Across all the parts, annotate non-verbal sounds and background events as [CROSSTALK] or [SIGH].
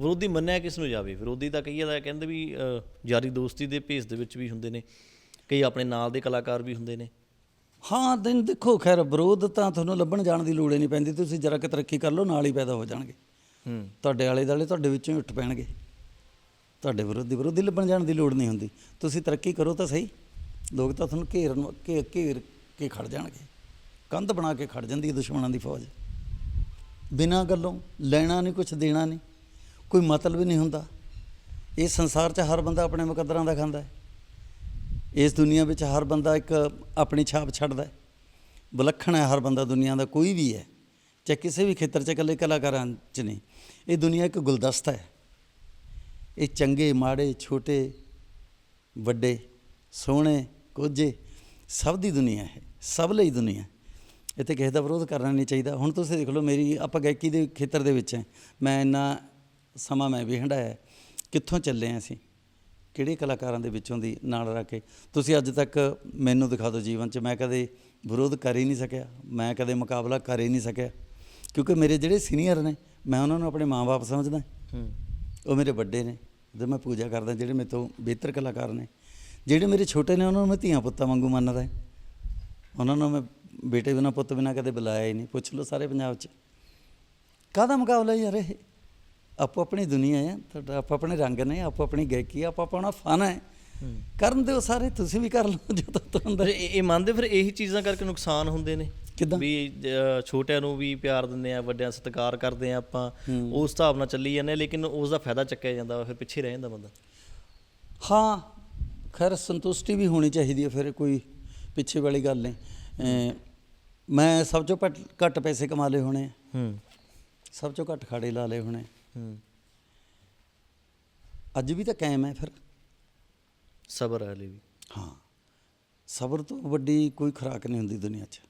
ਵਿਰੋਧੀ ਮੰਨਿਆ ਕਿਸ ਨੂੰ ਜਾਵੇ? ਵਿਰੋਧੀ ਤਾਂ ਕਈ ਦਾ ਕਹਿੰਦੇ ਵੀ ਯਾਰੀ ਦੋਸਤੀ ਦੇ ਭੇਸ ਦੇ ਵਿੱਚ ਵੀ ਹੁੰਦੇ ਨੇ ਕਈ ਆਪਣੇ ਨਾਲ ਦੇ ਕਲਾਕਾਰ ਵੀ ਹੁੰਦੇ ਨੇ। ਹਾਂ ਦਿਨ ਦੇਖੋ ਖੈਰ ਵਿਰੋਧ ਤਾਂ ਤੁਹਾਨੂੰ ਲੱਭਣ ਜਾਣ ਦੀ ਲੋੜ ਹੀ ਨਹੀਂ ਪੈਂਦੀ ਤੁਸੀਂ ਜਰਾ ਕਿ ਤਰੱਕੀ ਕਰ ਲਓ ਨਾਲ ਹੀ ਪੈਦਾ ਹੋ ਜਾਣਗੇ। ਹੂੰ। ਤੁਹਾਡੇ ਆਲੇ ਦਾਲੇ ਤੁਹਾਡੇ ਵਿੱਚੋਂ ਹੀ ਉੱਠ ਪੈਣਗੇ। ਤੁਹਾਡੇ ਵਿਰੋਧੀ ਵਿਰੋਧੀ ਲੱਭਣ ਜਾਣ ਦੀ ਲੋੜ ਨਹੀਂ ਹੁੰਦੀ। ਤੁਸੀਂ ਤਰੱਕੀ ਕਰੋ ਤਾਂ ਸਹੀ। ਲੋਕ ਤਾਂ ਤੁਹਾਨੂੰ ਘੇਰਨ ਘੇ ਘੇਰ ਕੇ ਖੜ ਜਾਣਗੇ। ਕੰਧ ਬਣਾ ਕੇ ਖੜ ਜਾਂਦੀ ਹੈ ਦੁਸ਼ਮਣਾਂ ਦੀ ਫੌਜ। ਬਿਨਾਂ ਗੱਲੋਂ ਲੈਣਾ ਨਹੀਂ ਕੁਝ ਦੇਣਾ ਨਹੀਂ। ਕੋਈ ਮਤਲਬ ਹੀ ਨਹੀਂ ਹੁੰਦਾ। ਇਸ ਸੰਸਾਰ 'ਚ ਹਰ ਬੰਦਾ ਆਪਣੇ ਮੁਕੱਦਰਾਂ ਦਾ ਖਾਂਦਾ ਹੈ। ਇਸ ਦੁਨੀਆ ਵਿੱਚ ਹਰ ਬੰਦਾ ਇੱਕ ਆਪਣੀ ਛਾਪ ਛੱਡਦਾ ਹੈ। ਵਿਲੱਖਣ ਹੈ ਹਰ ਬੰਦਾ ਦੁਨੀਆ ਦਾ ਕੋਈ ਵੀ ਹੈ, ਚਾਹੇ ਕਿਸੇ ਵੀ ਖੇਤਰ 'ਚ ਇਕੱਲੇ ਕਲਾਕਾਰਾਂ 'ਚ ਨਹੀਂ। ਇਹ ਦੁਨੀਆ ਇੱਕ ਗੁਲਦਸਤਾ ਹੈ। ਇਹ ਚੰਗੇ, ਮਾੜੇ, ਛੋਟੇ, ਵੱਡੇ, ਸੋਹਣੇ, ਕੋਝੇ, ਸਭ ਦੀ ਦੁਨੀਆ ਹੈ, ਸਭ ਲਈ ਦੁਨੀਆ ਇੱਥੇ ਕਿਸੇ ਦਾ ਵਿਰੋਧ ਕਰਨਾ ਨਹੀਂ ਚਾਹੀਦਾ। ਹੁਣ ਤੁਸੀਂ ਦੇਖ ਲਓ, ਮੇਰੀ ਆਪਾਂ ਗਾਇਕੀ ਦੇ ਖੇਤਰ ਦੇ ਵਿੱਚ ਹੈ। ਮੈਂ ਇੰਨਾ ਸਮਾਂ ਮੈਂ ਵੀ ਹੰਢਾਇਆ ਕਿੱਥੋਂ ਚੱਲੇ ਹਾਂ ਅਸੀਂ? ਕਿਹੜੇ ਕਲਾਕਾਰਾਂ ਦੇ ਵਿੱਚੋਂ ਦੀ ਨਾਲ ਰੱਖ ਕੇ? ਤੁਸੀਂ ਅੱਜ ਤੱਕ ਮੈਨੂੰ ਦਿਖਾ ਦਿਓ ਜੀਵਨ 'ਚ ਮੈਂ ਕਦੇ ਵਿਰੋਧ ਕਰ ਹੀ ਨਹੀਂ ਸਕਿਆ ਮੈਂ ਕਦੇ ਮੁਕਾਬਲਾ ਕਰ ਹੀ ਨਹੀਂ ਸਕਿਆ। ਕਿਉਂਕਿ ਮੇਰੇ ਜਿਹੜੇ ਸੀਨੀਅਰ ਨੇ ਮੈਂ ਉਹਨਾਂ ਨੂੰ ਆਪਣੇ ਮਾਂ-ਬਾਪ ਸਮਝਦਾ ਹੂੰ। ਉਹ ਮੇਰੇ ਵੱਡੇ ਨੇ ਤੇ ਮੈਂ ਪੂਜਾ ਕਰਦਾ ਜਿਹੜੇ ਮੇਰੇ ਤੋਂ ਬਿਹਤਰ ਕਲਾਕਾਰ ਨੇ। ਜਿਹੜੇ ਮੇਰੇ ਛੋਟੇ ਨੇ ਉਹਨਾਂ ਨੂੰ ਮੈਂ ਧੀਆਂ ਪੁੱਤਾਂ ਵਾਂਗੂ ਮੰਨਦਾ ਉਹਨਾਂ ਨੂੰ ਮੈਂ ਬੇਟੇ ਬਿਨਾ ਪੁੱਤ ਬਿਨਾ ਕਦੇ ਬੁਲਾਇਆ ਹੀ ਨਹੀਂ। ਪੁੱਛ ਲਓ ਸਾਰੇ ਪੰਜਾਬ 'ਚ। ਕਾਹਦਾ ਮੁਕਾਬਲਾ ਯਾਰ ਇਹ? ਆਪੋ ਆਪਣੀ ਦੁਨੀਆ ਹੈ ਤੁਹਾਡਾ ਆਪੋ ਆਪਣੇ ਰੰਗ ਨੇ ਆਪੋ ਆਪਣੀ ਗਾਇਕੀ ਆਪੋ ਆਪਣਾ ਫਨ ਹੈ। ਕਰਨ ਦਿਓ ਸਾਰੇ ਤੁਸੀਂ ਵੀ ਕਰ ਲਓ ਜੋ ਤੋਂ ਅੰਦਰ ਪਰ ਇਹ ਇਹ ਮੰਨਦੇ ਫਿਰ ਇਹੀ ਚੀਜ਼ਾਂ ਕਰਕੇ ਨੁਕਸਾਨ ਹੁੰਦੇ ਨੇ? ਕਿੱਦਾਂ? ਵੀ ਛੋਟਿਆਂ ਨੂੰ ਵੀ ਪਿਆਰ ਦਿੰਦੇ ਆ ਵੱਡਿਆਂ ਸਤਿਕਾਰ ਕਰਦੇ ਆ ਆਪਾਂ। ਉਸ ਹਿਸਾਬ ਨਾਲ ਚੱਲੀ ਜਾਂਦੇ ਲੇਕਿਨ ਉਸ ਦਾ ਫਾਇਦਾ ਚੱਕਿਆ ਜਾਂਦਾ ਫਿਰ ਪਿੱਛੇ ਰਹਿ ਜਾਂਦਾ ਬੰਦਾ। ਹਾਂ ਖੈਰ ਸੰਤੁਸ਼ਟੀ ਵੀ ਹੋਣੀ ਚਾਹੀਦੀ ਹੈ ਫਿਰ ਕੋਈ ਪਿੱਛੇ ਵਾਲੀ ਗੱਲ ਨਹੀਂ। ਮੈਂ ਸਭ ਤੋਂ ਘੱਟ ਪੈਸੇ ਕਮਾ ਲਏ ਹੋਣੇ ਹੂੰ। ਸਭ ਤੋਂ ਘੱਟ ਖਾੜੇ ਲਾ ਲਏ ਹੋਣੇ ਹੂੰ। ਅੱਜ ਵੀ ਤਾਂ ਕਾਇਮ ਹੈ ਫਿਰ। ਸਬਰ ਹੈ ਲਈ ਵੀ। ਹਾਂ। ਸਬਰ ਤੋਂ ਵੱਡੀ ਕੋਈ ਖੁਰਾਕ ਨਹੀਂ ਹੁੰਦੀ ਦੁਨੀਆ 'ਚ।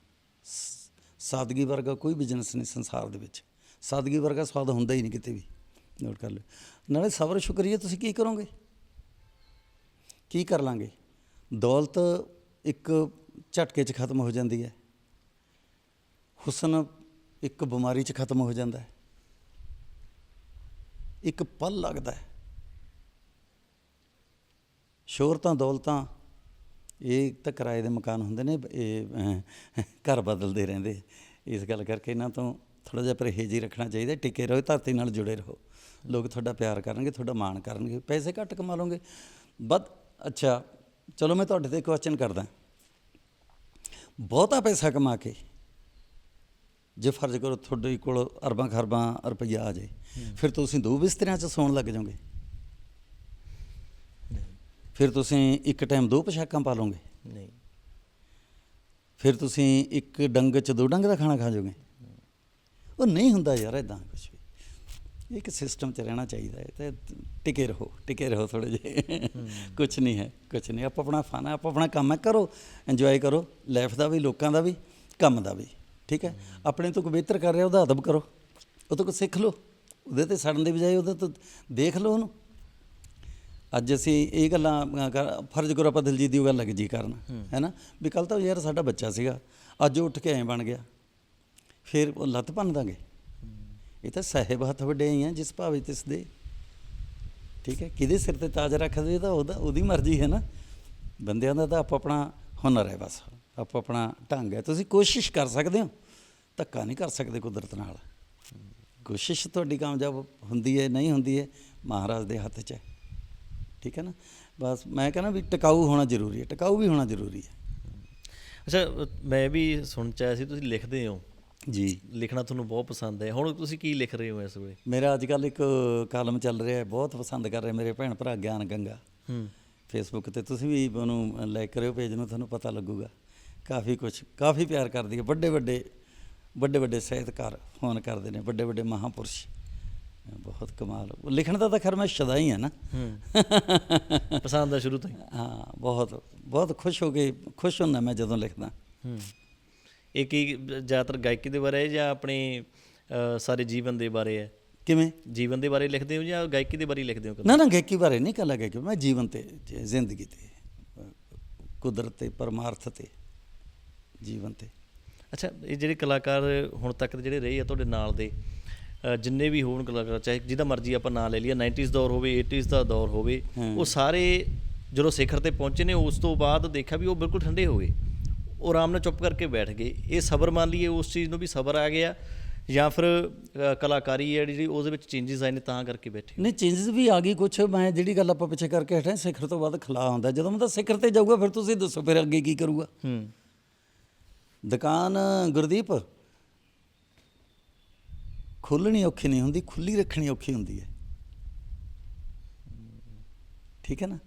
ਸਾਦਗੀ ਵਰਗਾ ਕੋਈ ਬਿਜ਼ਨਸ ਨਹੀਂ ਸੰਸਾਰ ਦੇ ਵਿੱਚ। ਸਾਦਗੀ ਵਰਗਾ ਸਵਾਦ ਹੁੰਦਾ ਹੀ ਨਹੀਂ ਕਿਤੇ ਵੀ। ਨੋਟ ਕਰ ਲਿਓ। ਨਾਲੇ ਸਬਰ ਸ਼ੁਕਰੀਆ ਤੁਸੀਂ ਕੀ ਕਰੋਗੇ? ਕੀ ਕਰ ਲਾਂਗੇ? ਦੌਲਤ ਇੱਕ ਝਟਕੇ 'ਚ ਖਤਮ ਹੋ ਜਾਂਦੀ ਹੈ। ਹੁਸਨ ਇੱਕ ਬਿਮਾਰੀ 'ਚ ਖਤਮ ਹੋ ਜਾਂਦਾ ਹੈ। ਇੱਕ ਪਲ ਲੱਗਦਾ ਹੈ। ਸ਼ੋਹਰਤਾਂ, ਦੌਲਤਾਂ, ਇਹ ਤਾਂ ਕਿਰਾਏ ਦੇ ਮਕਾਨ ਹੁੰਦੇ ਨੇ, ਇਹ ਘਰ ਬਦਲਦੇ ਰਹਿੰਦੇ। ਇਸ ਗੱਲ ਕਰਕੇ ਇਹਨਾਂ ਤੋਂ ਥੋੜਾ ਜਿਹਾ ਪਰਹੇਜ਼ ਹੀ ਰੱਖਣਾ ਚਾਹੀਦਾ, ਟਿਕੇ ਰਹੋ, ਧਰਤੀ ਨਾਲ ਜੁੜੇ ਰਹੋ। ਲੋਕ ਤੁਹਾਡਾ ਪਿਆਰ ਕਰਨਗੇ, ਤੁਹਾਡਾ ਮਾਣ ਕਰਨਗੇ, ਪੈਸੇ ਘੱਟ ਕਮਾ ਲਓਗੇ। ਬਦ ਅੱਛਾ, ਚਲੋ ਮੈਂ ਤੁਹਾਡੇ ਤੇ ਕੁਐਸਚਨ ਕਰਦਾ। ਬਹੁਤਾ ਪੈਸਾ ਕਮਾ ਕੇ ਜੇ ਫਰਜ਼ ਕਰੋ ਤੁਹਾਡੇ ਕੋਲ ਅਰਬਾਂ ਖਰਬਾਂ ਰੁਪਈਆ ਆ ਜਾਏ ਫਿਰ ਤੁਸੀਂ ਦੋ ਬਿਸਤਰਿਆਂ 'ਚ ਸੌਣ ਲੱਗ ਜਾਓਗੇ। ਫਿਰ ਤੁਸੀਂ ਇੱਕ ਟਾਈਮ ਦੋ ਪੋਸ਼ਾਕਾਂ ਪਾ ਲਓਗੇ। ਨਹੀਂ। ਫਿਰ ਤੁਸੀਂ ਇੱਕ ਡੰਗ 'ਚ ਦੋ ਡੰਗ ਦਾ ਖਾਣਾ ਖਾ ਜਾਓਗੇ। ਉਹ ਨਹੀਂ ਹੁੰਦਾ ਯਾਰ ਇਦਾਂ ਕੁਝ ਵੀ। ਇੱਕ ਸਿਸਟਮ 'ਚ ਰਹਿਣਾ ਚਾਹੀਦਾ ਹੈ ਤੇ ਟਿਕੇ ਰਹੋ ਟਿਕੇ ਰਹੋ ਥੋੜੇ ਜਿਹੇ। ਕੁਝ ਨਹੀਂ ਹੈ ਕੁਝ ਨਹੀਂ। ਆਪ ਆਪਣਾ ਫਨ ਆਪ ਆਪਣਾ ਕੰਮ ਹੈ ਕਰੋ ਇੰਜੋਏ ਕਰੋ। ਲਾਈਫ ਦਾ ਵੀ ਲੋਕਾਂ ਦਾ ਵੀ ਕੰਮ ਦਾ ਵੀ। ਠੀਕ ਹੈ? ਆਪਣੇ ਤੋਂ ਕੋਈ ਬਿਹਤਰ ਕਰ ਰਿਹਾ, ਉਹਦਾ ਅਦਬ ਕਰੋ। ਉਹ ਤੋਂ ਕੁਛ ਸਿੱਖ ਲਓ। ਉਹਦੇ ਤੇ ਸੜਨ ਦੇ ਬਜਾਏ ਉਹਦੇ ਤੋਂ ਦੇਖ ਲਓ ਉਹਨੂੰ। ਅੱਜ ਅਸੀਂ ਇਹ ਗੱਲਾਂ ਕਰ- ਫਰਜ਼ ਕਰੋ ਆਪਾਂ ਦਿਲਜੀਤ ਦੀ ਉਹ ਗੱਲ ਲੱਗ ਜੀ ਕਰਨ, ਹੈ ਨਾ? ਵੀ ਕੱਲ ਤਾਂ ਯਾਰ ਸਾਡਾ ਬੱਚਾ ਸੀਗਾ, ਅੱਜ ਉਹ ਉੱਠ ਕੇ ਐਂ ਬਣ ਗਿਆ। ਫਿਰ ਉਹ ਲੱਤ ਭੰਨ ਦਾਂਗੇ। ਇਹ ਤਾਂ ਸਾਹਿਬ ਹੱਥ ਵੱਡੇ ਹੀ ਆ, ਜਿਸ ਭਾਵੇਂ ਤਿਸ ਦੇ। ਠੀਕ ਹੈ? ਕਿਹਦੇ ਸਿਰ ਤੇ ਤਾਜ ਰੱਖਦੇ ਤਾਂ ਉਹਦਾ ਉਹਦੀ ਮਰਜ਼ੀ ਹੈ ਨਾ। ਬੰਦਿਆਂ ਦਾ ਤਾਂ ਆਪੋ ਆਪਣਾ ਹੁਨਰ ਹੈ ਬਸ। ਆਪੋ ਆਪਣਾ ਢੰਗ ਹੈ। ਤੁਸੀਂ ਕੋਸ਼ਿਸ਼ ਕਰ ਸਕਦੇ ਹੋ। ਧੱਕਾ ਨਹੀਂ ਕਰ ਸਕਦੇ ਕੁਦਰਤ ਨਾਲ। ਕੋਸ਼ਿਸ਼ ਤੁਹਾਡੀ ਕਾਮਯਾਬ ਹੁੰਦੀ ਹੈ ਨਹੀਂ ਹੁੰਦੀ ਹੈ ਮਹਾਰਾਜ ਦੇ ਹੱਥ 'ਚ ਹੈ। ਠੀਕ ਹੈ ਨਾ? ਬਸ ਮੈਂ ਕਹਿੰਦਾ ਵੀ ਟਿਕਾਊ ਹੋਣਾ ਜ਼ਰੂਰੀ ਹੈ ਟਿਕਾਊ ਵੀ ਹੋਣਾ ਜ਼ਰੂਰੀ ਹੈ। ਅੱਛਾ ਮੈਂ ਵੀ ਸੁਣ ਚ ਆਇਆ ਸੀ ਤੁਸੀਂ ਲਿਖਦੇ ਹੋ। ਜੀ। ਲਿਖਣਾ ਤੁਹਾਨੂੰ ਬਹੁਤ ਪਸੰਦ ਹੈ। ਹੁਣ ਤੁਸੀਂ ਕੀ ਲਿਖ ਰਹੇ ਹੋ ਇਸ ਵੇਲੇ? ਮੇਰਾ ਅੱਜ ਕੱਲ ਇੱਕ ਕਾਲਮ ਚੱਲ ਰਿਹਾ ਹੈ ਬਹੁਤ ਪਸੰਦ ਕਰ ਰਹੇ ਮੇਰੇ ਭੈਣ ਭਰਾ ਗਿਆਨ ਗੰਗਾ। ਹੂੰ। ਫੇਸਬੁੱਕ ਤੇ ਤੁਸੀਂ ਵੀ ਉਹਨੂੰ ਲਾਈਕ ਕਰਿਓ ਪੇਜ ਨੂੰ ਤੁਹਾਨੂੰ ਪਤਾ ਲੱਗੂਗਾ। ਕਾਫੀ ਕੁਝ ਕਾਫੀ ਪਿਆਰ ਕਰਦੀ ਹੈ। ਵੱਡੇ ਵੱਡੇ ਵੱਡੇ ਵੱਡੇ ਸਾਹਿਤਕਾਰ ਫੋਨ ਕਰਦੇ ਨੇ ਵੱਡੇ ਵੱਡੇ ਮਹਾਪੁਰਸ਼। ਬਹੁਤ ਕਮਾਲ। ਲਿਖਣ ਦਾ ਤਾਂ ਖੈਰ ਮੈਂ ਸ਼ਦਾ ਹੀ ਹਾਂ ਨਾ। [LAUGHS] ਪਸੰਦ ਆ ਸ਼ੁਰੂ ਤੋਂ ਹੀ। ਹਾਂ ਬਹੁਤ ਬਹੁਤ ਖੁਸ਼ ਹੋ ਕੇ ਖੁਸ਼ ਹੁੰਦਾ ਮੈਂ ਜਦੋਂ ਲਿਖਦਾ। ਇਹ ਕੀ ਜ਼ਿਆਦਾਤਰ ਗਾਇਕੀ ਦੇ ਬਾਰੇ ਜਾਂ ਆਪਣੇ ਸਾਰੇ ਜੀਵਨ ਦੇ ਬਾਰੇ ਹੈ? ਕਿਵੇਂ? ਜੀਵਨ ਦੇ ਬਾਰੇ ਲਿਖਦੇ ਹੋ ਜਾਂ ਗਾਇਕੀ ਦੇ ਬਾਰੇ ਲਿਖਦੇ ਹੋ? ਨਾ ਨਾ ਗਾਇਕੀ ਬਾਰੇ ਨਹੀਂ ਕੱਲਾ ਗਾਇਕੀ। ਮੈਂ ਜੀਵਨ ਤੇ ਜ਼ਿੰਦਗੀ ਤੇ ਕੁਦਰਤ ਤੇ ਪਰਮਾਰਥ ਤੇ। ਜੀਵਨ ਤੇ। ਅੱਛਾ ਇਹ ਜਿਹੜੇ ਕਲਾਕਾਰ ਹੁਣ ਤੱਕ ਦੇ ਜਿਹੜੇ ਰਹੇ ਆ ਤੁਹਾਡੇ ਨਾਲ ਦੇ ਜਿੰਨੇ ਵੀ ਹੋਣ ਕਲਾਕਾਰ ਚਾਹੇ ਜਿਹਦਾ ਮਰਜ਼ੀ ਆਪਾਂ ਨਾਂ ਲੈ ਲਈਏ 90s ਦੌਰ ਹੋਵੇ 80s ਦਾ ਦੌਰ ਹੋਵੇ ਉਹ ਸਾਰੇ ਜਦੋਂ ਸਿਖਰ ਤੇ ਪਹੁੰਚੇ ਨੇ ਉਸ ਤੋਂ ਬਾਅਦ ਦੇਖਿਆ ਵੀ ਉਹ ਬਿਲਕੁਲ ਠੰਡੇ ਹੋ ਗਏ। ਉਹ ਆਰਾਮ ਨਾਲ ਚੁੱਪ ਕਰਕੇ ਬੈਠ ਗਏ। ਇਹ ਸਬਰ ਮੰਨ ਲਈਏ ਉਸ ਚੀਜ਼ ਨੂੰ ਵੀ ਸਬਰ ਆ ਗਿਆ ਜਾਂ ਫਿਰ ਕਲਾਕਾਰੀ ਹੈ ਜਿਹੜੀ ਉਹਦੇ ਵਿੱਚ ਚੇਂਜਸ ਆਏ ਨੇ ਤਾਂ ਕਰਕੇ ਬੈਠੇ ਨਹੀਂ ਚੇਂਜਸ ਵੀ ਆ ਗਈ ਕੁਛ। ਮੈਂ ਜਿਹੜੀ ਗੱਲ ਆਪਾਂ ਪਿੱਛੇ ਕਰਕੇ ਹਟੇ ਸਿਖਰ ਤੋਂ ਬਾਅਦ ਖਲਾ ਹੁੰਦਾ ਜਦੋਂ ਮੈਂ ਤਾਂ ਸਿਖਰ ਤੇ ਜਾਊਗਾ ਫਿਰ ਤੁਸੀਂ ਦੱਸੋ ਫਿਰ ਅੱਗੇ ਕੀ ਕਰੂਗਾ। ਹੂੰ। ਦੁਕਾਨ ਗੁਰਦੀਪ ਖੋਲਣੀ ਔਖੀ ਨਹੀਂ ਹੁੰਦੀ ਖੁੱਲੀ ਰੱਖਣੀ ਔਖੀ ਹੁੰਦੀ ਹੈ। ਠੀਕ ਹੈ ਨਾ?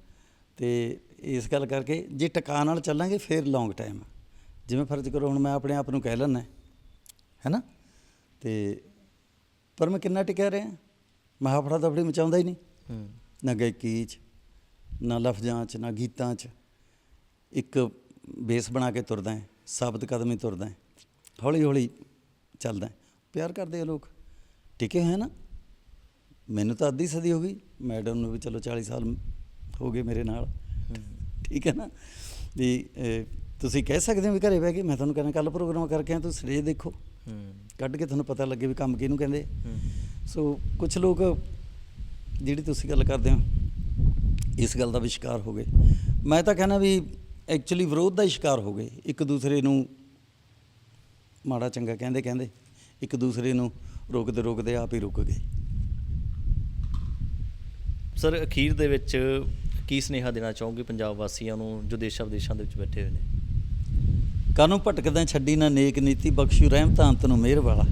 ਤੇ ਇਸ ਗੱਲ ਕਰਕੇ ਜੇ ਟਿਕਾ ਨਾਲ ਚੱਲਾਂਗੇ ਫਿਰ ਲੌਂਗ ਟਾਈਮ। ਜਿਵੇਂ ਫਰਜ਼ ਕਰੋ ਹੁਣ ਮੈਂ ਆਪਣੇ ਆਪ ਨੂੰ ਕਹਿ ਲੈਣਾ ਹੈ ਨਾ? ਤੇ ਪਰ ਮੈਂ ਕਿੰਨਾ ਟਿਕਿਆ ਰਿਹਾ? ਮਹਾਫੜਾ ਦਫੜੀ ਮਚਾਉਂਦਾ ਹੀ ਨਹੀਂ। ਨਾ ਗਾਇਕੀ 'ਚ ਨਾ ਲਫ਼ਜ਼ਾਂ 'ਚ ਨਾ ਗੀਤਾਂ 'ਚ। ਇੱਕ ਬੇਸ ਬਣਾ ਕੇ ਤੁਰਦਾ ਹੈ। ਸਾਬਤ ਕਦਮੀ ਤੁਰਦਾ ਹੈ ਹੌਲੀ ਹੌਲੀ ਚੱਲਦਾ ਹੈ। ਪਿਆਰ ਕਰਦੇ ਆ ਲੋਕ। ਟਿਕੇ ਹੋਏ ਨਾ? ਮੈਨੂੰ ਤਾਂ ਅੱਧੀ ਸਦੀ ਹੋ ਗਈ ਮੈਡਮ ਨੂੰ ਵੀ ਚਲੋ 40 ਸਾਲ ਹੋ ਗਏ ਮੇਰੇ ਨਾਲ। ਠੀਕ ਹੈ ਨਾ? ਵੀ ਤੁਸੀਂ ਕਹਿ ਸਕਦੇ ਹੋ ਵੀ ਘਰੇ ਬਹਿ ਕੇ ਮੈਂ ਤੁਹਾਨੂੰ ਕਹਿੰਦਾ ਕੱਲ ਪ੍ਰੋਗਰਾਮ ਕਰਕੇ ਆ ਤੁਸੀਂ ਸਟੇਜ ਦੇਖੋ। ਕੱਢ ਕੇ ਤੁਹਾਨੂੰ ਪਤਾ ਲੱਗੇ ਵੀ ਕੰਮ ਕਿਹਨੂੰ ਕਹਿੰਦੇ। ਸੋ ਕੁਝ ਲੋਕ ਜਿਹੜੀ ਤੁਸੀਂ ਗੱਲ ਕਰਦੇ ਹੋ ਇਸ ਗੱਲ ਦਾ ਵੀ ਸ਼ਿਕਾਰ ਹੋ ਗਏ। ਮੈਂ ਤਾਂ ਕਹਿੰਦਾ ਵੀ ਐਕਚੁਅਲੀ ਵਿਰੋਧ ਦਾ ਹੀ ਸ਼ਿਕਾਰ ਹੋ ਗਏ। ਇੱਕ ਦੂਸਰੇ ਨੂੰ ਮਾੜਾ ਚੰਗਾ ਕਹਿੰਦੇ ਕਹਿੰਦੇ ਇੱਕ ਦੂਸਰੇ ਨੂੰ ਰੋਕਦੇ ਰੋਕਦੇ ਆਪ ਹੀ ਰੁਕ ਗਏ। ਸਰ ਅਖੀਰ ਦੇ ਵਿੱਚ ਕੀ ਸੁਨੇਹਾ ਦੇਣਾ ਚਾਹੋਗੇ ਪੰਜਾਬ ਵਾਸੀਆਂ ਨੂੰ ਜੋ ਦੇਸ਼ਾਂ ਵਿਦੇਸ਼ਾਂ ਦੇ ਵਿੱਚ ਬੈਠੇ ਹੋਏ ਨੇ? ਕਾਨੂੰ ਭਟਕਦਾ ਛੱਡੀ ਨਾ ਨੇਕ ਨੀਤੀ ਬਖਸ਼ੂ ਰਹਿਮਤਾਂ ਅੰਤ ਨੂੰ ਮਿਹਰ ਵਾਲਾ।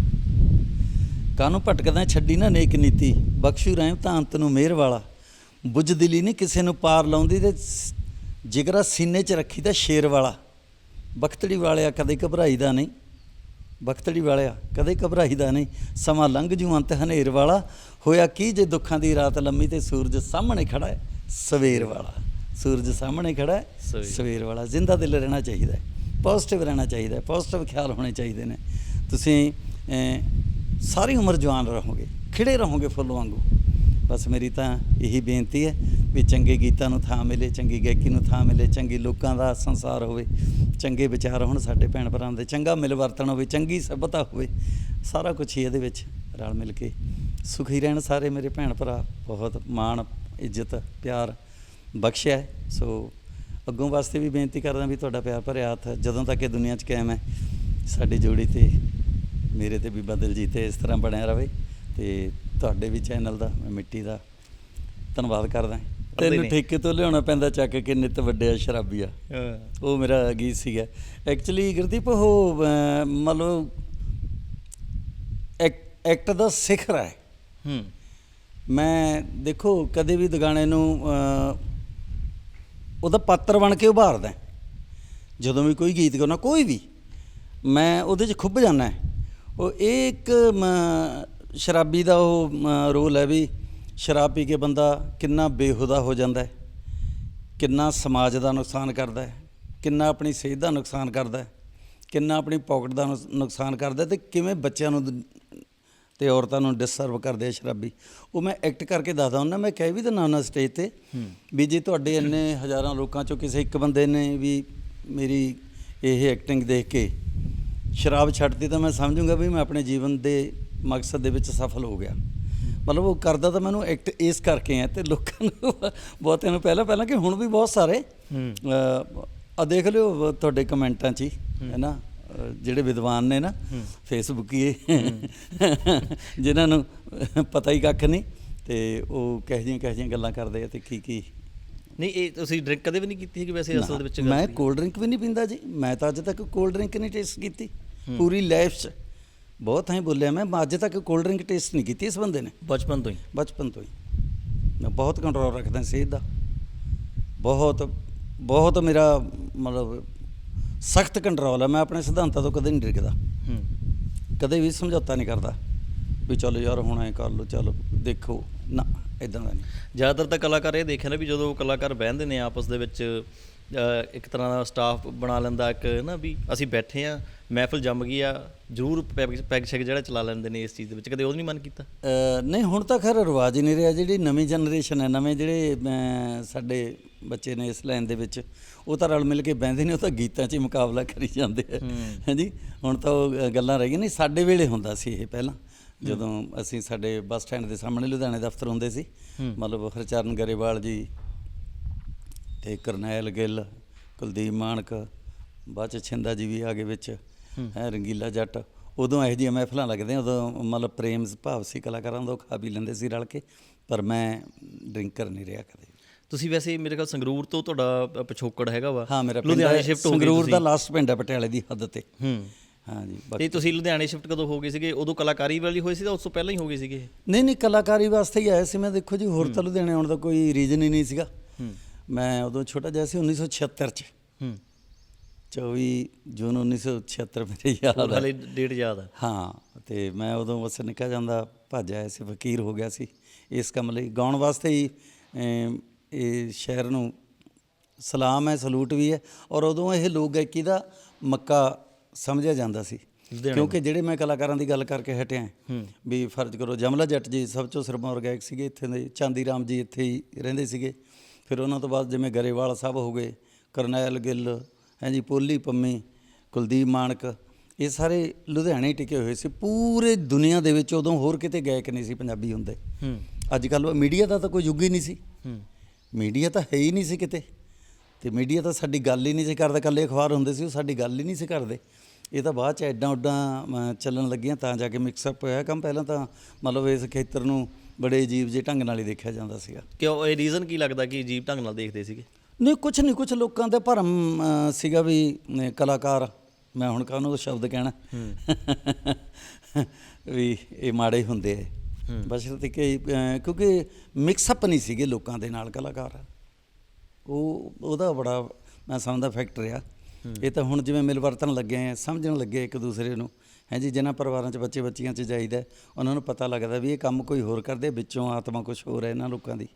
ਕਾਨੂੰ ਭਟਕਦਾ ਛੱਡੀ ਨਾ ਨੇਕ ਨੀਤੀ ਬਖਸ਼ੂ ਰਹਿਮਤਾਂ ਅੰਤ ਨੂੰ ਮਿਹਰ ਵਾਲਾ। ਬੁੱਝਦਿਲੀ ਨਹੀਂ ਕਿਸੇ ਨੂੰ ਪਾਰ ਲਾਉਂਦੀ ਤੇ ਜਿਗਰਾ ਸੀਨੇ 'ਚ ਰੱਖੀ ਤਾਂ ਸ਼ੇਰ ਵਾਲਾ। ਬਖਤੜੀ ਵਾਲਿਆ ਕਦੇ ਘਬਰਾਈਦਾ ਨਹੀਂ। ਬਖਤੜੀ ਵਾਲਿਆ ਕਦੇ ਘਬਰਾਈਦਾ ਨਹੀਂ। ਸਮਾਂ ਲੰਘ ਜੂ ਅੰਤ ਹਨੇਰ ਵਾਲਾ। ਹੋਇਆ ਕੀ ਜੇ ਦੁੱਖਾਂ ਦੀ ਰਾਤ ਲੰਮੀ ਤੇ ਸੂਰਜ ਸਾਹਮਣੇ ਖੜਾ ਹੈ? ਸਵੇਰ ਵਾਲਾ। ਸੂਰਜ ਸਾਹਮਣੇ ਖੜਾ ਹੈ ਸਵੇਰ। ਸਵੇਰ ਵਾਲਾ। ਜ਼ਿੰਦਾ ਦਿਲ ਰਹਿਣਾ ਚਾਹੀਦਾ ਹੈ। ਪੋਜ਼ਿਟਿਵ ਰਹਿਣਾ ਚਾਹੀਦਾ ਹੈ। ਪੋਜ਼ਿਟਿਵ ਖਿਆਲ ਹੋਣੇ ਚਾਹੀਦੇ ਨੇ। ਤੁਸੀਂ ਸਾਰੀ ਉਮਰ ਜਵਾਨ ਰਹੋਗੇ। ਖਿੜੇ ਰਹੋਗੇ ਫੁੱਲ ਵਾਂਗੂ। ਬਸ ਮੇਰੀ ਤਾਂ ਇਹੀ ਬੇਨਤੀ ਹੈ। ਵੀ ਚੰਗੇ ਗੀਤਾਂ ਨੂੰ ਥਾਂ ਮਿਲੇ, ਚੰਗੀ ਗਾਇਕੀ ਨੂੰ ਥਾਂ ਮਿਲੇ, ਚੰਗੇ ਲੋਕਾਂ ਦਾ ਸੰਸਾਰ ਹੋਵੇ, ਚੰਗੇ ਵਿਚਾਰ ਹੋਣ ਸਾਡੇ ਭੈਣ ਭਰਾਵਾਂ ਦੇ, ਚੰਗਾ ਮਿਲਵਰਤਨ ਹੋਵੇ, ਚੰਗੀ ਸਭਤਾ ਹੋਵੇ, ਸਾਰਾ ਕੁਝ ਹੀ ਇਹਦੇ ਵਿੱਚ ਰਲ ਮਿਲ ਕੇ ਸੁਖੀ ਰਹਿਣ ਸਾਰੇ ਮੇਰੇ ਭੈਣ ਭਰਾ, ਬਹੁਤ ਮਾਣ, ਇੱਜ਼ਤ, ਪਿਆਰ ਬਖਸ਼ਿਆ ਸੋ ਅੱਗੋਂ ਵਾਸਤੇ ਵੀ ਬੇਨਤੀ ਕਰਦਾ ਵੀ ਤੁਹਾਡਾ ਪਿਆਰ ਭਰਿਆ ਹੱਥ, ਜਦੋਂ ਤੱਕ ਇਹ ਦੁਨੀਆ 'ਚ ਕਾਇਮ ਹੈ, ਸਾਡੀ ਜੋੜੀ ਤੇ ਮੇਰੇ ਤੇ ਵੀ ਬਦਲ ਜੀਤੇ ਇਸ ਤਰ੍ਹਾਂ ਬਣਿਆ ਰਵੇ ਤੇ ਤੁਹਾਡੇ ਵੀ ਚੈਨਲ ਦਾ, ਮੈਂ ਮਿੱਟੀ ਦਾ ਧੰਨਵਾਦ ਕਰਦਾ। ਤੈਨੂੰ। ਠੇਕੇ ਤੋਂ ਲਿਆਉਣਾ ਪੈਂਦਾ ਚੱਕ ਕੇ ਨਿੱਤ ਵੱਡਿਆ ਸ਼ਰਾਬੀ ਆ। ਉਹ ਮੇਰਾ ਗੀਤ ਸੀਗਾ। ਐਕਚੁਅਲੀ ਗੁਰਦੀਪ ਉਹ ਅਹ, ਮਤਲਬ ਐਕ- ਐਕਟ ਦਾ ਸਿਖਰ ਹੈ। ਹੂੰ। ਮੈਂ ਦੇਖੋ ਕਦੇ ਵੀ ਦੁਗਾਣੇ ਨੂੰ ਉਹਦਾ ਪਾਤਰ ਬਣ ਕੇ ਉਭਾਰਦਾ ਜਦੋਂ ਵੀ ਕੋਈ ਗੀਤ ਗਾਉਣਾ ਕੋਈ ਵੀ ਮੈਂ ਉਹਦੇ 'ਚ ਖੁੱਭ ਜਾਂਦਾ ਉਹ ਇਹ ਇੱਕ ਸ਼ਰਾਬੀ ਦਾ ਉਹ ਰੋਲ ਹੈ ਵੀ ਸ਼ਰਾਬ ਪੀ ਕੇ ਬੰਦਾ ਕਿੰਨਾ ਬੇਹੁਦਾ ਹੋ ਜਾਂਦਾ ਹੈ ਕਿੰਨਾ ਸਮਾਜ ਦਾ ਨੁਕਸਾਨ ਕਰਦਾ ਹੈ ਕਿੰਨਾ ਆਪਣੀ ਸਿਹਤ ਦਾ ਨੁਕਸਾਨ ਕਰਦਾ ਹੈ ਕਿੰਨਾ ਆਪਣੀ ਪਾਕਟ ਦਾ ਨੁਕਸ- ਨੁਕਸਾਨ ਕਰਦਾ ਤੇ ਕਿਵੇਂ ਬੱਚਿਆਂ ਨੂੰ ਤੇ ਔਰਤਾਂ ਨੂੰ ਡਿਸਰਵ ਕਰਦੇ ਆ ਸ਼ਰਾਬੀ। ਉਹ ਮੈਂ ਐਕਟ ਕਰਕੇ ਦੱਸਦਾ ਹੁੰਦਾ ਮੈਂ ਕਹਿ ਵੀ ਦਿੰਦਾ ਹੁੰਦਾ ਸਟੇਜ ਤੇ ਵੀ ਜੇ ਤੁਹਾਡੇ ਇੰਨੇ ਹਜ਼ਾਰਾਂ ਲੋਕਾਂ ਚੋਂ ਕਿਸੇ ਇੱਕ ਬੰਦੇ ਨੇ ਵੀ ਮੇਰੀ ਇਹ ਐਕਟਿੰਗ ਦੇਖ ਕੇ ਸ਼ਰਾਬ ਛੱਡਤੀ ਤਾਂ ਮੈਂ ਸਮਝੂੰਗਾ ਵੀ ਮੈਂ ਆਪਣੇ ਜੀਵਨ ਦੇ ਮਕਸਦ ਦੇ ਵਿੱਚ ਸਫਲ ਹੋ ਗਿਆ। ਮਤਲਬ ਉਹ ਕਰਦਾ ਤਾਂ ਮੈਨੂੰ ਐਕਟ ਇਸ ਕਰਕੇ ਆ ਤੇ ਲੋਕਾਂ ਨੂੰ ਬਹੁਤਿਆਂ ਨੂੰ ਪਹਿਲਾਂ ਪਹਿਲਾਂ ਕਿ ਹੁਣ ਵੀ ਬਹੁਤ ਸਾਰੇ ਹੂੰ। ਆ ਦੇਖ ਲਿਓ ਤੁਹਾਡੇ ਕਮੈਂਟਾਂ 'ਚ ਹੀ ਹੈ। ਨਾ? ਜਿਹੜੇ ਵਿਦਵਾਨ ਨੇ ਨਾ ਫੇਸਬੁੱਕੀਏ [LAUGHS] ਜਿਨ੍ਹਾਂ ਨੂੰ ਪਤਾ ਹੀ ਕੱਖ ਨਹੀਂ ਤੇ ਉਹ ਕਹੋ ਜਿਹੀਆਂ ਕਹੋ ਜਿਹੀਆਂ ਗੱਲਾਂ ਕਰਦੇ ਆ ਤੇ ਕੀ ਕੀ। ਨਹੀਂ ਇਹ ਤੁਸੀਂ ਡਰਿੰਕ ਕਦੇ ਵੀ ਨਹੀਂ ਕੀਤੀ ਹੈਗੀ ਵੈਸੇ ਅਸਲ ਦੇ ਵਿੱਚ ਮੈਂ? ਕੋਲਡ ਡਰਿੰਕ ਵੀ ਨਹੀਂ ਪੀਂਦਾ ਜੀ। ਮੈਂ ਤਾਂ ਅੱਜ ਤੱਕ ਕੋਲਡ ਡਰਿੰਕ ਨਹੀਂ ਟੇਸਟ ਕੀਤੀ। ਪੂਰੀ ਲਾਈਫ 'ਚ। ਬਹੁਤ ਥਾਂ ਬੋਲਿਆ ਮੈਂ ਮੈਂ ਅੱਜ ਤੱਕ ਕੋਲਡ ਡਰਿੰਕ ਟੇਸਟ ਨਹੀਂ ਕੀਤੀ ਇਸ ਬੰਦੇ ਨੇ। ਬਚਪਨ ਤੋਂ ਹੀ। ਬਚਪਨ ਤੋਂ ਹੀ। ਮੈਂ ਬਹੁਤ ਕੰਟਰੋਲ ਰੱਖਦਾ ਸਿਹਤ ਦਾ ਬਹੁਤ ਬਹੁਤ ਮੇਰਾ ਮਤਲਬ ਸਖਤ ਕੰਟਰੋਲ ਹੈ ਮੈਂ ਆਪਣੇ ਸਿਧਾਂਤਾਂ ਤੋਂ ਕਦੇ ਨਹੀਂ ਡਿੱਗਦਾ। ਹੂੰ। ਕਦੇ ਵੀ ਸਮਝੌਤਾ ਨਹੀਂ ਕਰਦਾ ਵੀ ਚਲੋ ਯਾਰ ਹੁਣ ਐ ਕਰ ਲਓ ਚਲੋ ਦੇਖੋ। ਨਾ ਇਦਾਂ ਦਾ ਨਹੀਂ। ਜ਼ਿਆਦਾਤਰ ਤਾਂ ਕਲਾਕਾਰ ਇਹ ਦੇਖਿਆ ਨਾ ਵੀ ਜਦੋਂ ਕਲਾਕਾਰ ਬਹਿੰਦੇ ਨੇ ਆਪਸ ਦੇ ਵਿੱਚ ਇੱਕ ਤਰ੍ਹਾਂ ਦਾ ਸਟਾਫ ਬਣਾ ਲੈਂਦਾ ਇੱਕ ਨਾ ਵੀ ਅਸੀਂ ਬੈਠੇ ਆ ਮਹਿਫਲ ਜੰਮ ਗਈ ਆ ਜ਼ਰੂਰ ਪੈਗ ਸ਼ੈਗ ਜਿਹੜਾ ਚਲਾ ਲੈਂਦੇ ਨੇ ਇਸ ਚੀਜ਼ ਦੇ ਵਿੱਚ ਕਦੇ ਉਹ ਨਹੀਂ ਮਨ ਕੀਤਾ? ਨਹੀਂ ਹੁਣ ਤਾਂ ਖੈਰ ਰਿਵਾਜ ਹੀ ਨਹੀਂ ਰਿਹਾ ਜਿਹੜੀ ਨਵੀਂ ਜਨਰੇਸ਼ਨ ਹੈ ਨਵੇਂ ਜਿਹੜੇ ਸਾਡੇ ਬੱਚੇ ਨੇ ਇਸ ਲਾਈਨ ਦੇ ਵਿੱਚ ਉਹ ਤਾਂ ਰਲ ਮਿਲ ਕੇ ਬਹਿੰਦੇ ਨੇ ਉਹ ਤਾਂ ਗੀਤਾਂ 'ਚ ਹੀ ਮੁਕਾਬਲਾ ਕਰੀ ਜਾਂਦੇ ਆ। ਹਾਂਜੀ ਹੁਣ ਤਾਂ ਉਹ ਗੱਲਾਂ ਰਹੀਆਂ ਨਹੀਂ ਸਾਡੇ ਵੇਲੇ ਹੁੰਦਾ ਸੀ ਇਹ ਪਹਿਲਾਂ ਜਦੋਂ ਅਸੀਂ ਸਾਡੇ ਬੱਸ ਸਟੈਂਡ ਦੇ ਸਾਹਮਣੇ ਲੁਧਿਆਣੇ ਦਫ਼ਤਰ ਹੁੰਦੇ ਸੀ ਮਤਲਬ ਹਰਚਰਨ ਗਰੇਵਾਲ ਜੀ ਤੇ ਕਰਨੈਲ ਗਿੱਲ ਕੁਲਦੀਪ ਮਾਨਕ ਬਾਅਦ ਚ ਛਿੰਦਾ ਜੀ ਵੀ ਆ ਗਏ ਵਿੱਚ ਹੈ। ਰੰਗੀਲਾ ਜੱਟ। ਉਦੋਂ ਇਹੋ ਜਿਹੀਆਂ ਮਹਿਫਲਾਂ ਲੱਗਦੀਆਂ ਉਦੋਂ ਮਤਲਬ ਪ੍ਰੇਮ ਭਾਵ ਸੀ ਕਲਾਕਾਰਾਂ ਦਾ ਖਾ ਪੀ ਲੈਂਦੇ ਸੀ ਰਲ ਕੇ ਪਰ ਮੈਂ ਡਰਿੰਕਰ ਨਹੀਂ ਰਿਹਾ ਕਦੇ। ਤੁਸੀਂ ਵੈਸੇ ਮੇਰੇ ਖਿਆਲ ਸੰਗਰੂਰ ਤੋਂ ਤੁਹਾਡਾ ਪਿਛੋਕੜ ਹੈਗਾ ਵਾ। ਹਾਂ ਮੇਰਾ ਲੁਧਿਆਣੇ ਸ਼ਿਫਟ ਹੋ ਗਏ ਸੰਗਰੂਰ ਦਾ ਲਾਸਟ ਪਿੰਡ ਹੈ ਪਟਿਆਲੇ ਦੀ ਹੱਦ ਤੇ। ਹੂੰ। ਹਾਂ ਜੀ ਤੇ ਤੁਸੀਂ ਲੁਧਿਆਣੇ ਸ਼ਿਫਟ ਕਦੋਂ ਹੋ ਗਏ ਸੀਗੇ? ਉਦੋਂ ਕਲਾਕਾਰੀ ਵਾਲੀ ਹੋਈ ਸੀ ਤਾਂ ਉਸ ਤੋਂ ਪਹਿਲਾਂ ਹੀ ਹੋ ਗਏ ਸੀਗੇ? ਨਹੀਂ ਨਹੀਂ ਕਲਾਕਾਰੀ ਵਾਸਤੇ ਹੀ ਆਇਆ ਸੀ ਮੈਂ ਦੇਖੋ ਜੀ ਹੋਰ ਤਾਂ ਲੁਧਿਆਣੇ ਆਉਣ ਦਾ ਕੋਈ ਰੀਜ਼ਨ ਹੀ ਨਹੀਂ ਸੀਗਾ। ਮੈਂ ਉਦੋਂ ਛੋਟਾ ਜਿਹਾ ਸੀ 1976 ਚ। ਹੂੰ। 24 ਜੂਨ 1976 ਮੇਰੇ ਯਾਦ ਹੈ ਹਲੇ ਡੇਟ ਯਾਦ ਆ। ਹਾਂ ਤੇ ਮੈਂ ਉਦੋਂ ਬਸ ਨਿੱਕਾ ਜਾਂਦਾ ਭੱਜ ਆਇਆ ਸੀ ਫਕੀਰ ਹੋ ਗਿਆ ਸੀ ਇਸ ਕੰਮ ਲਈ। ਗਾਉਣ ਵਾਸਤੇ ਹੀ ਅਮ, ਇਹ ਸ਼ਹਿਰ ਨੂੰ ਸਲਾਮ ਹੈ ਸਲੂਟ ਵੀ ਹੈ ਔਰ ਉਦੋਂ ਇਹ ਲੋਕ ਗਾਇਕੀ ਦਾ ਮੱਕਾ ਸਮਝਿਆ ਜਾਂਦਾ ਸੀ। ਲੁਧਿਆਣੇ ਕਿਉਂਕਿ ਜਿਹੜੇ ਮੈਂ ਕਲਾਕਾਰਾਂ ਦੀ ਗੱਲ ਕਰਕੇ ਹਟਿਆ ਵੀ ਫਰਜ਼ ਕਰੋ ਜਮਲਾ ਜੱਟ ਜੀ ਸਭ ਤੋਂ ਸਰਮੌਰ ਗਾਇਕ ਸੀਗੇ ਇੱਥੇ ਦੇ ਚਾਂਦੀ ਰਾਮ ਜੀ ਇੱਥੇ ਹੀ ਰਹਿੰਦੇ ਸੀਗੇ। ਫਿਰ ਉਹਨਾਂ ਤੋਂ ਬਾਅਦ ਜਿਵੇਂ ਗਰੇਵਾਲ ਸਾਹਿਬ ਹੋ ਗਏ ਕਰਨੈਲ ਗਿੱਲ ਹੈ ਜੀ ਪੋਲੀ ਪੰਮੀ ਕੁਲਦੀਪ ਮਾਨਕ ਇਹ ਸਾਰੇ ਲੁਧਿਆਣੇ ਹੀ ਟਿਕੇ ਹੋਏ ਸੀ। ਪੂਰੇ ਦੁਨੀਆ ਦੇ ਵਿੱਚ ਉਦੋਂ ਹੋਰ ਕਿਤੇ ਗਾਇਕ ਨਹੀਂ ਸੀ ਪੰਜਾਬੀ ਹੁੰਦੇ। ਹੂੰ। ਅੱਜ ਕੱਲ ਮੀਡੀਆ ਦਾ ਤਾਂ ਕੋਈ ਯੁੱਗ ਹੀ ਨਹੀਂ ਸੀ। ਹੂੰ। ਮੀਡੀਆ ਤਾਂ ਹੈ ਹੀ ਨਹੀਂ ਸੀ ਕਿਤੇ। ਤੇ ਮੀਡੀਆ ਤਾਂ ਸਾਡੀ ਗੱਲ ਹੀ ਨਹੀਂ ਸੀ ਕਰਦਾ। ਕੱਲੇ ਅਖਬਾਰ ਹੁੰਦੇ ਸੀ ਉਹ ਸਾਡੀ ਗੱਲ ਹੀ ਨਹੀਂ ਸੀ ਕਰਦੇ। ਇਹ ਤਾਂ ਬਾਅਦ ਚ ਐਡਾਂ ਉੱਡਾਂ ਚੱਲਣ ਲੱਗੀਆਂ ਤਾਂ ਜਾ ਕੇ ਮਿਕਸ ਅਪ ਹੋਇਆ। ਕੰਮ ਪਹਿਲਾਂ ਤਾਂ ਮਤਲਬ ਇਸ ਖੇਤਰ ਨੂੰ ਬੜੇ ਅਜੀਬ ਜਿਹੇ ਢੰਗ ਨਾਲ ਹੀ ਦੇਖਿਆ ਜਾਂਦਾ ਸੀਗਾ। ਕਿਉਂ ਇਹ ਰੀਜ਼ਨ ਕੀ ਲੱਗਦਾ ਕਿ ਅਜੀਬ ਢੰਗ ਨਾਲ ਦੇਖਦੇ ਸੀਗੇ? ਨਹੀਂ ਕੁਝ ਨਹੀਂ ਕੁਝ ਲੋਕਾਂ ਦਾ ਭਰਮ ਅ, ਸੀਗਾ ਵੀ ਅ, ਕਲਾਕਾਰ ਮੈਂ ਹੁਣ ਕਾਹਨੂੰ ਸ਼ਬਦ ਕਹਿਣਾ? ਵੀ ਇਹ ਮਾੜੇ ਹੀ ਹੁੰਦੇ ਆ। ਬਸ ਤੇ ਕਿ ਅ, ਕਿਉਂਕਿ ਮਿਕਸ ਅਪ ਨਹੀਂ ਸੀਗੇ ਲੋਕਾਂ ਦੇ ਨਾਲ ਕਲਾਕਾਰ। ਉਹ ਉਹਦਾ ਬੜਾ ਮੈਂ ਸਮਝਦਾ ਫੈਕਟਰ ਆ। ਇਹ ਤਾਂ ਹੁਣ ਜਿਵੇਂ ਮਿਲ ਵਰਤਨ ਲੱਗੇ ਆ ਸਮਝਣ ਲੱਗੇ ਇੱਕ ਦੂਸਰੇ ਨੂੰ। ਹੈ ਜੀ, ਜਿਨ੍ਹਾਂ ਪਰਿਵਾਰਾਂ 'ਚ ਬੱਚੇ ਬੱਚੀਆਂ 'ਚ ਜਾਈਦਾ, ਉਹਨਾਂ ਨੂੰ ਪਤਾ ਲੱਗਦਾ ਵੀ ਇਹ ਕੰਮ ਕੋਈ ਹੋਰ ਕਰਦੇ, ਵਿੱਚੋਂ ਆਤਮਾ ਕੁਝ ਹੋਰ ਹੈ ਇਹਨਾਂ ਲੋਕਾਂ ਦੀ।